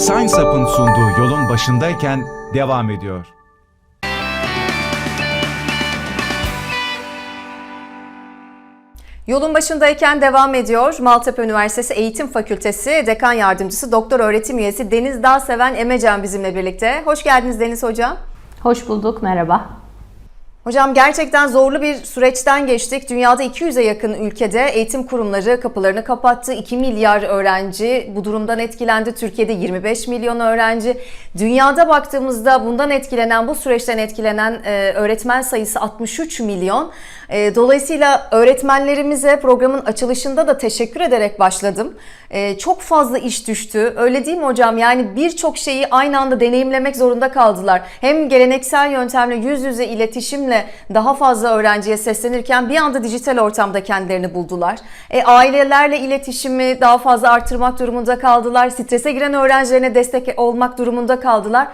Science Up'ın sunduğu yolun başındayken devam ediyor. Yolun başındayken devam ediyor. Maltepe Üniversitesi Eğitim Fakültesi Dekan Yardımcısı Doktor Öğretim Üyesi Deniz Dağseven Emecen bizimle birlikte. Hoş geldiniz Deniz Hocam. Hoş bulduk, merhaba. Hocam gerçekten zorlu bir süreçten geçtik. Dünyada 200'e yakın ülkede eğitim kurumları kapılarını kapattı. 2 milyar öğrenci bu durumdan etkilendi. Türkiye'de 25 milyon öğrenci. Dünyada baktığımızda bundan etkilenen, bu süreçten etkilenen e, öğretmen sayısı 63 milyon. E, dolayısıyla öğretmenlerimize programın açılışında da teşekkür ederek başladım. E, çok fazla iş düştü. Öyle değil mi hocam? Yani birçok şeyi aynı anda deneyimlemek zorunda kaldılar. Hem geleneksel yöntemle yüz yüze iletişimle daha fazla öğrenciye seslenirken bir anda dijital ortamda kendilerini buldular. E, ailelerle iletişimi daha fazla artırmak durumunda kaldılar. Strese giren öğrencilerine destek olmak durumunda kaldılar.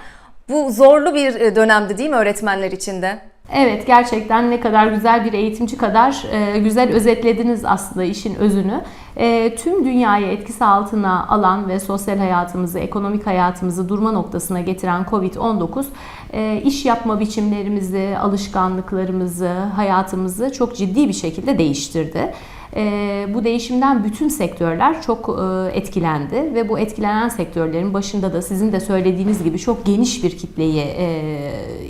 Bu zorlu bir e, dönemdi değil mi öğretmenler için de? Evet gerçekten ne kadar güzel bir eğitimci kadar e, güzel özetlediniz aslında işin özünü. E, tüm dünyayı etkisi altına alan ve sosyal hayatımızı, ekonomik hayatımızı durma noktasına getiren Covid-19 e, iş yapma biçimlerimizi, alışkanlıklarımızı, hayatımızı çok ciddi bir şekilde değiştirdi. E, bu değişimden bütün sektörler çok e, etkilendi ve bu etkilenen sektörlerin başında da sizin de söylediğiniz gibi çok geniş bir kitleyi e,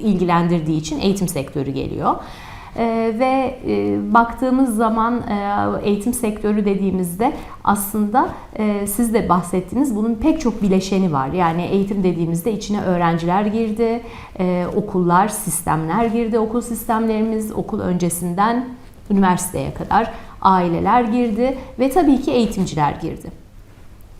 ilgilendirdiği için eğitim sektörü geliyor. Ee, ve e, baktığımız zaman e, eğitim sektörü dediğimizde aslında e, siz de bahsettiniz bunun pek çok bileşeni var. Yani eğitim dediğimizde içine öğrenciler girdi, e, okullar, sistemler girdi, okul sistemlerimiz okul öncesinden üniversiteye kadar aileler girdi ve tabii ki eğitimciler girdi.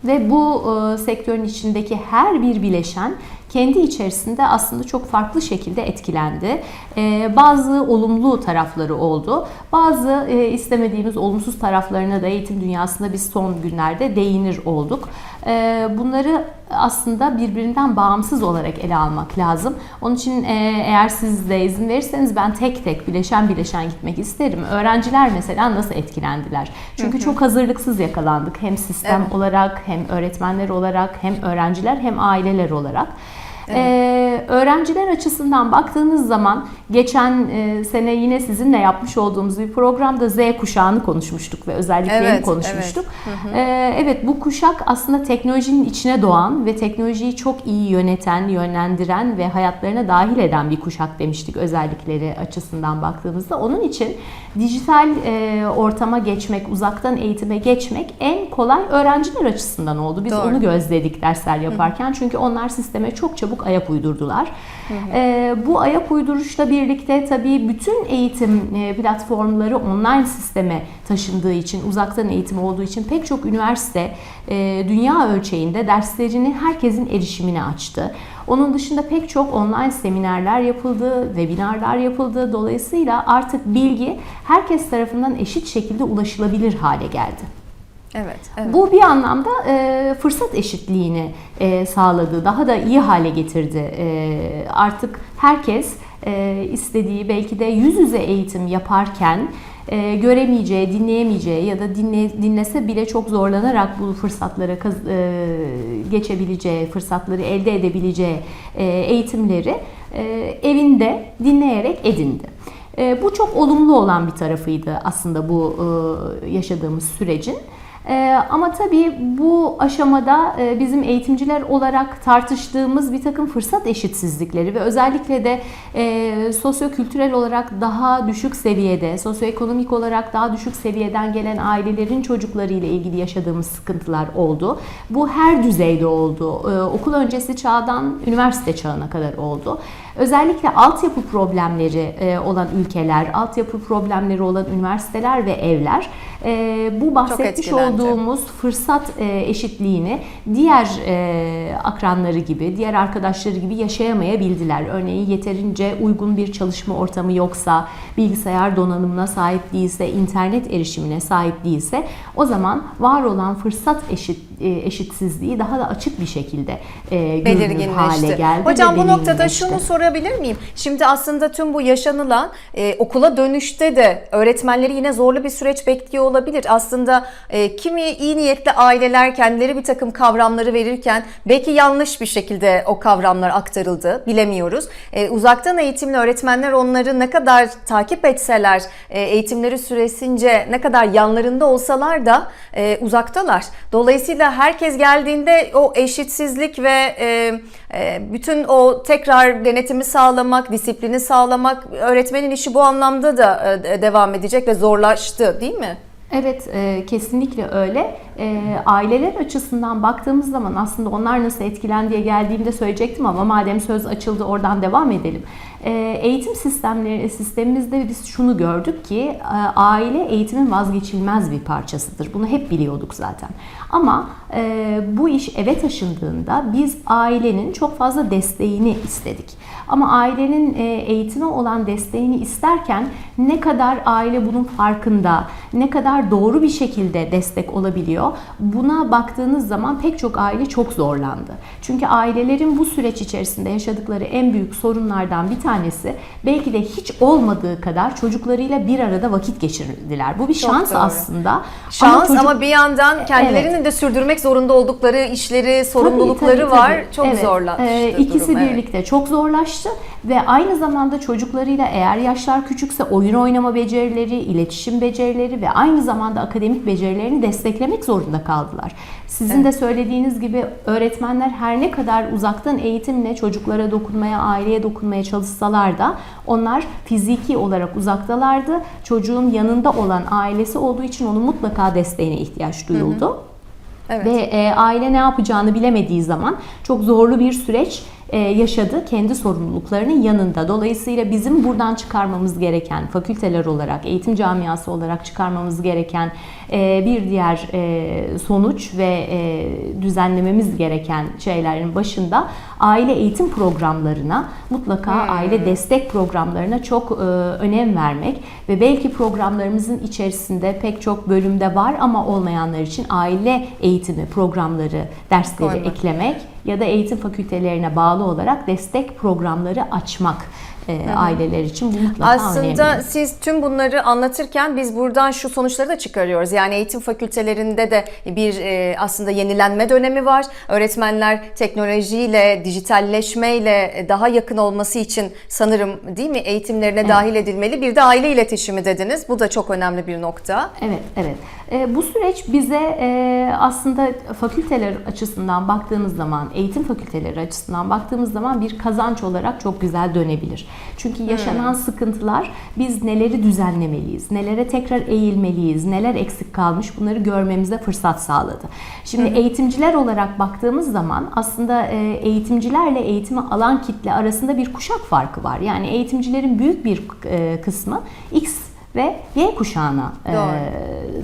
Ve bu e, sektörün içindeki her bir bileşen kendi içerisinde aslında çok farklı şekilde etkilendi. E, bazı olumlu tarafları oldu. Bazı e, istemediğimiz olumsuz taraflarına da eğitim dünyasında biz son günlerde değinir olduk. E, bunları aslında birbirinden bağımsız olarak ele almak lazım. Onun için e, eğer siz de izin verirseniz ben tek tek bileşen bileşen gitmek isterim. Öğrenciler mesela nasıl etkilendiler? Çünkü hı hı. çok hazırlıksız yakalandık. Hem sistem evet. olarak hem öğretmenler olarak hem öğrenciler hem aileler olarak. Evet. Ee, öğrenciler açısından baktığınız zaman geçen e, sene yine sizinle yapmış olduğumuz bir programda Z kuşağını konuşmuştuk ve özelliklerini evet, konuşmuştuk. Evet. Hı hı. Ee, evet bu kuşak aslında teknolojinin içine doğan ve teknolojiyi çok iyi yöneten, yönlendiren ve hayatlarına dahil eden bir kuşak demiştik özellikleri açısından baktığımızda. Onun için dijital e, ortama geçmek, uzaktan eğitime geçmek en kolay öğrenciler açısından oldu. Biz Doğru. onu gözledik dersler yaparken. Hı. Çünkü onlar sisteme çok çabuk ayak uydurdular. Hı hı. E, bu ayak uyduruşla birlikte tabii bütün eğitim e, platformları online sisteme taşındığı için, uzaktan eğitim olduğu için pek çok üniversite e, dünya ölçeğinde derslerini herkesin erişimine açtı. Onun dışında pek çok online seminerler yapıldı, webinarlar yapıldı. Dolayısıyla artık bilgi herkes tarafından eşit şekilde ulaşılabilir hale geldi. Evet, evet. Bu bir anlamda e, fırsat eşitliğini e, sağladı, daha da iyi hale getirdi. E, artık herkes e, istediği belki de yüz yüze eğitim yaparken e, göremeyeceği, dinleyemeyeceği ya da dinle, dinlese bile çok zorlanarak bu fırsatlara e, geçebileceği, fırsatları elde edebileceği e, eğitimleri e, evinde dinleyerek edindi. E, bu çok olumlu olan bir tarafıydı aslında bu e, yaşadığımız sürecin. Ee, ama tabii bu aşamada e, bizim eğitimciler olarak tartıştığımız bir takım fırsat eşitsizlikleri ve özellikle de e, sosyokültürel olarak daha düşük seviyede, sosyoekonomik olarak daha düşük seviyeden gelen ailelerin çocukları ile ilgili yaşadığımız sıkıntılar oldu. Bu her düzeyde oldu. Ee, okul öncesi çağdan üniversite çağına kadar oldu. Özellikle altyapı problemleri e, olan ülkeler, altyapı problemleri olan üniversiteler ve evler bu bahsetmiş olduğum olduğumuz fırsat e, eşitliğini diğer e, akranları gibi, diğer arkadaşları gibi yaşayamayabildiler. Örneğin yeterince uygun bir çalışma ortamı yoksa, bilgisayar donanımına sahip değilse, internet erişimine sahip değilse o zaman var olan fırsat eşit e, eşitsizliği daha da açık bir şekilde e, görünür hale geldi. Hocam bu noktada şunu sorabilir miyim? Şimdi aslında tüm bu yaşanılan e, okula dönüşte de öğretmenleri yine zorlu bir süreç bekliyor olabilir. Aslında e, kimi iyi niyetli aileler kendileri bir takım kavramları verirken belki yanlış bir şekilde o kavramlar aktarıldı bilemiyoruz. E, uzaktan eğitimli öğretmenler onları ne kadar takip etseler e, eğitimleri süresince ne kadar yanlarında olsalar da e, uzaktalar. Dolayısıyla herkes geldiğinde o eşitsizlik ve e, e, bütün o tekrar denetimi sağlamak, disiplini sağlamak öğretmenin işi bu anlamda da e, devam edecek ve zorlaştı değil mi? Evet, e, kesinlikle öyle. E, aileler açısından baktığımız zaman aslında onlar nasıl etkilendi diye geldiğimde söyleyecektim ama madem söz açıldı oradan devam edelim. E, eğitim sistemleri sistemimizde biz şunu gördük ki e, aile eğitimin vazgeçilmez bir parçasıdır. Bunu hep biliyorduk zaten. Ama e, bu iş eve taşındığında biz ailenin çok fazla desteğini istedik. Ama ailenin e, eğitime olan desteğini isterken ne kadar aile bunun farkında, ne kadar doğru bir şekilde destek olabiliyor, buna baktığınız zaman pek çok aile çok zorlandı. Çünkü ailelerin bu süreç içerisinde yaşadıkları en büyük sorunlardan bir tanesi belki de hiç olmadığı kadar çocuklarıyla bir arada vakit geçirdiler. Bu bir Çok şans doğru. aslında. Şans ama, çocuk- bir yandan kendilerinin de sürdürmek zorunda oldukları işleri, sorumlulukları Tabii, tabii, var. tabii. Çok Evet. zorlaştı. Ee, durum, ikisi evet. birlikte çok zorlaştı ve aynı zamanda çocuklarıyla eğer yaşlar küçükse oyun oynama becerileri, iletişim becerileri ve aynı zamanda akademik becerilerini desteklemek zorunda kaldılar. Sizin de söylediğiniz gibi öğretmenler her ne kadar uzaktan eğitimle çocuklara dokunmaya, aileye dokunmaya çalışsalar da onlar fiziki olarak uzaktalardı. Çocuğun yanında olan ailesi olduğu için onun mutlaka desteğine ihtiyaç duyuldu. Evet. Ve e, aile ne yapacağını bilemediği zaman çok zorlu bir süreç yaşadı kendi sorumluluklarının yanında. Dolayısıyla bizim buradan çıkarmamız gereken fakülteler olarak, eğitim camiası olarak çıkarmamız gereken e, bir diğer e, sonuç ve e, düzenlememiz gereken şeylerin başında aile eğitim programlarına mutlaka aile destek programlarına çok e, önem vermek ve belki programlarımızın içerisinde pek çok bölümde var ama olmayanlar için aile eğitimi programları, dersleri Koymak. eklemek ya da eğitim fakültelerine bağlı olarak destek programları açmak e, aileler için bu mutlaka Aslında önemli. siz tüm bunları anlatırken biz buradan şu sonuçları da çıkarıyoruz. Yani eğitim fakültelerinde de bir e, aslında yenilenme dönemi var. Öğretmenler teknolojiyle, dijitalleşmeyle daha yakın olması için sanırım değil mi eğitimlerine dahil edilmeli. Bir de aile iletişimi dediniz. Bu da çok önemli bir nokta. Evet, evet. E, bu süreç bize e, aslında fakülteler açısından baktığımız zaman, eğitim fakülteleri açısından baktığımız zaman bir kazanç olarak çok güzel dönebilir. Çünkü yaşanan sıkıntılar biz neleri düzenlemeliyiz, nelere tekrar eğilmeliyiz, neler eksik kalmış bunları görmemize fırsat sağladı. Şimdi eğitimciler olarak baktığımız zaman aslında e, eğitimcilerle eğitimi alan kitle arasında bir kuşak farkı var. Yani eğitimcilerin büyük bir e, kısmı X ve Y kuşağına e,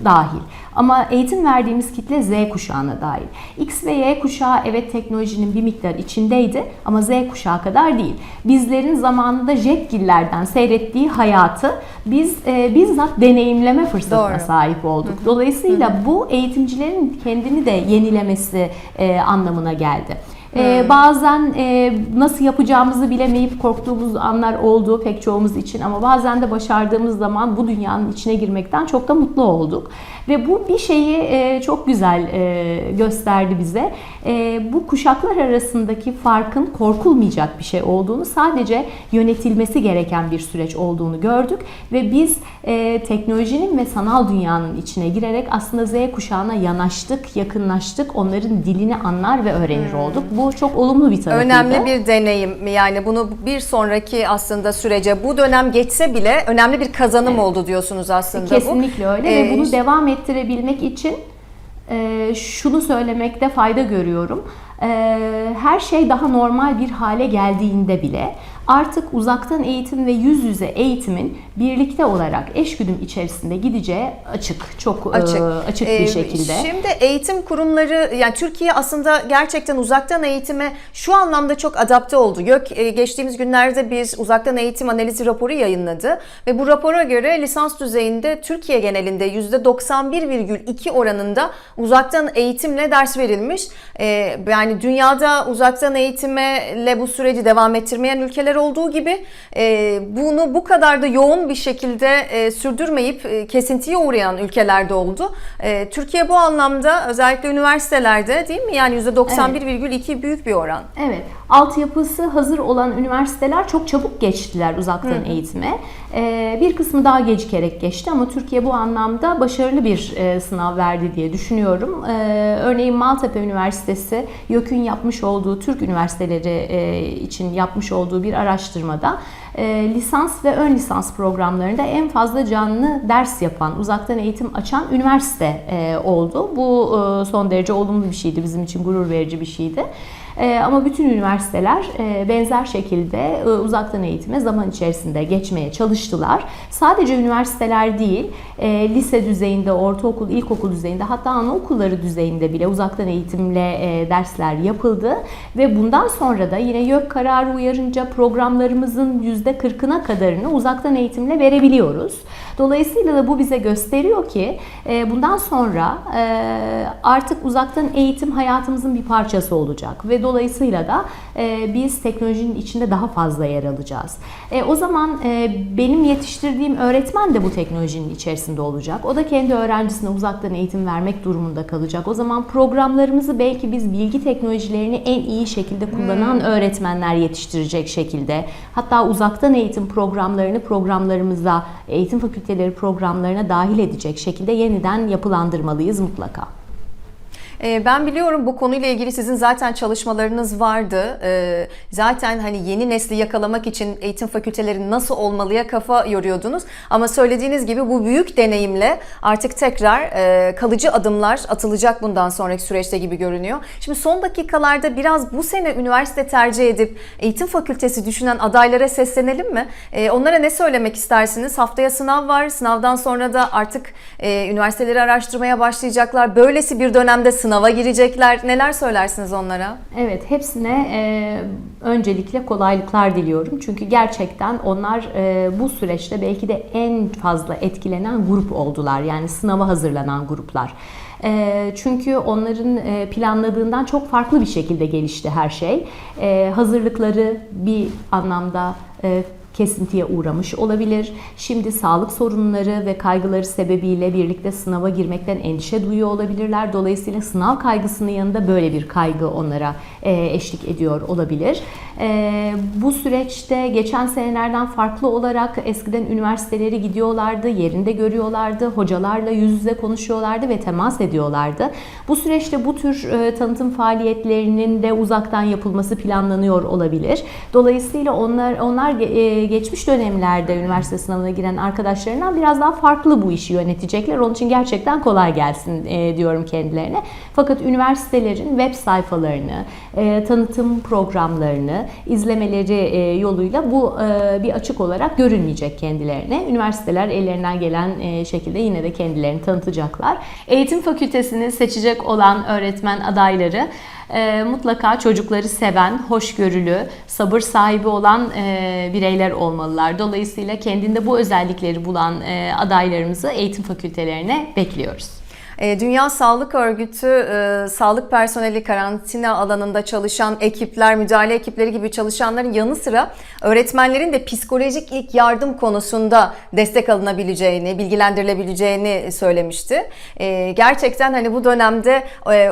dahil. Ama eğitim verdiğimiz kitle Z kuşağına dahil. X ve Y kuşağı evet teknolojinin bir miktar içindeydi ama Z kuşağı kadar değil. Bizlerin zamanında jetgillerden seyrettiği hayatı biz e, bizzat deneyimleme fırsatına Doğru. sahip olduk. Dolayısıyla bu eğitimcilerin kendini de yenilemesi e, anlamına geldi. Ee, bazen e, nasıl yapacağımızı bilemeyip korktuğumuz anlar oldu pek çoğumuz için ama bazen de başardığımız zaman bu dünyanın içine girmekten çok da mutlu olduk. Ve bu bir şeyi e, çok güzel e, gösterdi bize. E, bu kuşaklar arasındaki farkın korkulmayacak bir şey olduğunu sadece yönetilmesi gereken bir süreç olduğunu gördük. Ve biz e, teknolojinin ve sanal dünyanın içine girerek aslında Z kuşağına yanaştık, yakınlaştık, onların dilini anlar ve öğrenir olduk. Bu çok olumlu bir tarafıydı. Önemli bir deneyim yani bunu bir sonraki aslında sürece bu dönem geçse bile önemli bir kazanım oldu diyorsunuz aslında bu. Kesinlikle öyle Ee, ve bunu devam ettirebilmek için e, şunu söylemekte fayda görüyorum. E, her şey daha normal bir hale geldiğinde bile artık uzaktan eğitim ve yüz yüze eğitimin birlikte olarak eşgüdüm içerisinde gideceği açık, çok açık, e, açık Ee, bir şekilde. Şimdi eğitim kurumları yani Türkiye aslında gerçekten uzaktan eğitime şu anlamda çok adapte oldu. YÖK e, geçtiğimiz günlerde bir uzaktan eğitim analizi raporu yayınladı ve bu rapora göre lisans düzeyinde Türkiye genelinde %91,2 oranında uzaktan eğitimle ders verilmiş. E, yani dünyada uzaktan eğitimle bu süreci devam ettirmeyen ülkeler olduğu gibi e, bunu bu kadar da yoğun bir şekilde e, sürdürmeyip e, kesintiye uğrayan ülkelerde oldu. Türkiye bu anlamda özellikle üniversitelerde değil mi? Yani %91,2 büyük bir oran. Evet, altyapısı hazır olan üniversiteler çok çabuk geçtiler uzaktan eğitime. Ee, bir kısmı daha gecikerek geçti ama Türkiye bu anlamda başarılı bir e, sınav verdi diye düşünüyorum. Ee, örneğin Maltepe Üniversitesi, YÖK'ün yapmış olduğu Türk üniversiteleri e, için yapmış olduğu bir araştırmada e, lisans ve ön lisans programlarında en fazla canlı ders yapan, uzaktan eğitim açan üniversite e, oldu. Bu e, son derece olumlu bir şeydi, bizim için gurur verici bir şeydi. E, ama bütün üniversiteler e, benzer şekilde e, uzaktan eğitime zaman içerisinde geçmeye çalıştılar. Sadece üniversiteler değil, e, lise düzeyinde, ortaokul, ilkokul düzeyinde hatta anaokulları düzeyinde bile uzaktan eğitimle dersler yapıldı. Ve bundan sonra da yine YÖK kararı uyarınca programlarımızın %40'ına kadarını uzaktan eğitimle verebiliyoruz. Dolayısıyla da bu bize gösteriyor ki bundan sonra artık uzaktan eğitim hayatımızın bir parçası olacak ve dolayısıyla da e, biz teknolojinin içinde daha fazla yer alacağız. E, o zaman e, benim yetiştirdiğim öğretmen de bu teknolojinin içerisinde olacak. O da kendi öğrencisine uzaktan eğitim vermek durumunda kalacak. O zaman programlarımızı belki biz bilgi teknolojilerini en iyi şekilde kullanan öğretmenler yetiştirecek şekilde hatta uzaktan eğitim programlarını programlarımıza, eğitim fakülteleri programlarına dahil edecek şekilde yeniden yapılandırmalıyız mutlaka. Ee, Ben biliyorum bu konuyla ilgili sizin zaten çalışmalarınız vardı. Ee, Zaten hani yeni nesli yakalamak için eğitim fakülteleri nasıl olmalıya kafa yoruyordunuz. Ama söylediğiniz gibi bu büyük deneyimle artık tekrar e, kalıcı adımlar atılacak bundan sonraki süreçte gibi görünüyor. Şimdi son dakikalarda biraz bu sene üniversite tercih edip eğitim fakültesi düşünen adaylara seslenelim mi? Ee, Onlara ne söylemek istersiniz? Haftaya sınav var. Sınavdan sonra da artık e, üniversiteleri araştırmaya başlayacaklar. Böylesi bir dönemde sınava girecekler. Neler söylersiniz onlara? Evet, hepsine e, öncelikle kolaylıklar diliyorum. Çünkü gerçekten onlar e, bu süreçte belki de en fazla etkilenen grup oldular. Yani sınava hazırlanan gruplar. E, çünkü onların e, planladığından çok farklı bir şekilde gelişti her şey. E, hazırlıkları bir anlamda kesintiye uğramış olabilir. Şimdi sağlık sorunları ve kaygıları sebebiyle birlikte sınava girmekten endişe duyuyor olabilirler. Dolayısıyla sınav kaygısının yanında böyle bir kaygı onlara e, eşlik ediyor olabilir. E, bu süreçte geçen senelerden farklı olarak eskiden üniversiteleri gidiyorlardı, yerinde görüyorlardı, hocalarla yüz yüze konuşuyorlardı ve temas ediyorlardı. Bu süreçte bu tür e, tanıtım faaliyetlerinin de uzaktan yapılması planlanıyor olabilir. Dolayısıyla onlar onlar geçmiş dönemlerde üniversite sınavına giren arkadaşlarından biraz daha farklı bu işi yönetecekler. Onun için gerçekten kolay gelsin e, diyorum kendilerine. Fakat üniversitelerin web sayfalarını, e, tanıtım programlarını izlemeleri e, yoluyla bu bir açık olarak görünmeyecek kendilerine. Üniversiteler ellerinden gelen şekilde yine de kendilerini tanıtacaklar. Eğitim fakültesini seçecek olan öğretmen adayları e, mutlaka çocukları seven, hoşgörülü, sabır sahibi olan e, bireyler olmalılar. Dolayısıyla kendinde bu özellikleri bulan e, adaylarımızı eğitim fakültelerine bekliyoruz. E, Dünya Sağlık Örgütü e, sağlık personeli karantina alanında çalışan ekipler, müdahale ekipleri gibi çalışanların yanı sıra öğretmenlerin de psikolojik ilk yardım konusunda destek alınabileceğini, bilgilendirilebileceğini söylemişti. E, Gerçekten hani bu dönemde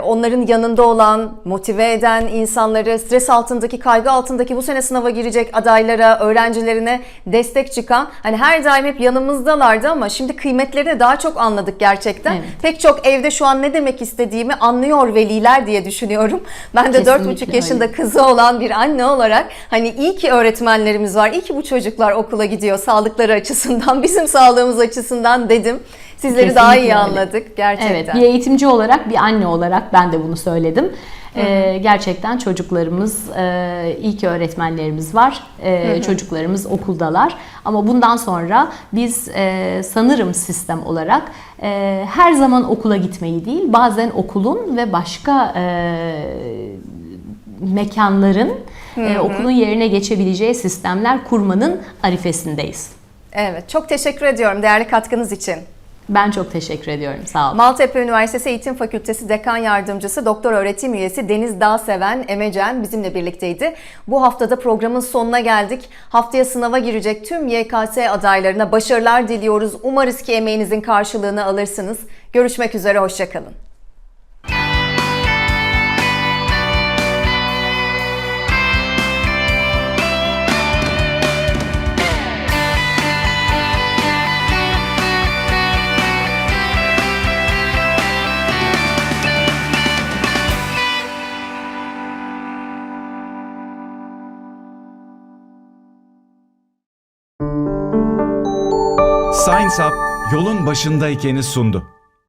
onların yanında olan, motive eden insanları, stres altındaki, kaygı altındaki bu sene sınava girecek adaylara, öğrencilerine destek çıkan, hani her daim hep yanımızdalardı ama şimdi kıymetlerini daha çok anladık gerçekten. Evet. Pek çok evde şu an ne demek istediğimi anlıyor veliler diye düşünüyorum. Ben de Kesinlikle 4,5 yaşında öyle. kızı olan bir anne olarak hani iyi ki öğretmenlerimiz var. iyi ki bu çocuklar okula gidiyor sağlıkları açısından, bizim sağlığımız açısından dedim. Sizleri daha iyi Kesinlikle öyle. anladık gerçekten. Evet, bir eğitimci olarak, bir anne olarak ben de bunu söyledim. Ee, gerçekten çocuklarımız, e, iyi ki öğretmenlerimiz var. Ee, çocuklarımız okuldalar. Ama bundan sonra biz e, sanırım sistem olarak e, her zaman okula gitmeyi değil, bazen okulun ve başka e, mekanların e, okulun yerine geçebileceği sistemler kurmanın arifesindeyiz. Evet, çok teşekkür ediyorum değerli katkınız için. Ben çok teşekkür ediyorum. Sağ olun. Maltepe Üniversitesi Eğitim Fakültesi Dekan Yardımcısı Doktor Öğretim Üyesi Deniz Dağseven Emecen bizimle birlikteydi. Bu haftada programın sonuna geldik. Haftaya sınava girecek tüm YKS adaylarına başarılar diliyoruz. Umarız ki emeğinizin karşılığını alırsınız. Görüşmek üzere, hoşçakalın. Science Up yolun başındaykeni sundu.